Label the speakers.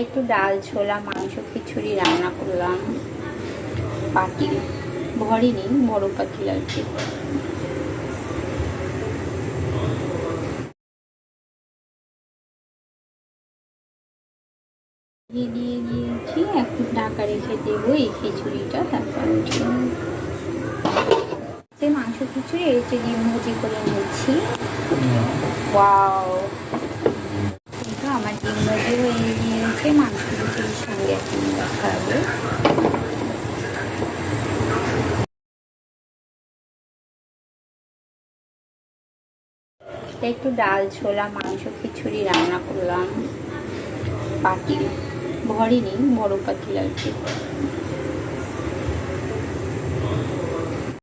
Speaker 1: একটু ডাল ছোলা মাংস খিচুড়ি রান্না করলাম। পাটিল ভরেনি বড় আর কি দিয়ে দিয়ে দিয়েছি একটু ঢাকা রেখে দেবো এই খিচুড়িটা তারপর উঠিয়ে মাংস খিচুড়ি এই যে ডিম ভাজি করে নিচ্ছি ওয়াও! ভাজি হয়ে গিয়েছে মাংস খিচুড়ির সঙ্গে হবে একটু ডাল, ছোলা, মাংস, খিচুড়ি রান্না করলাম। পাটি ভরিনি বড় পাতিল লাগছে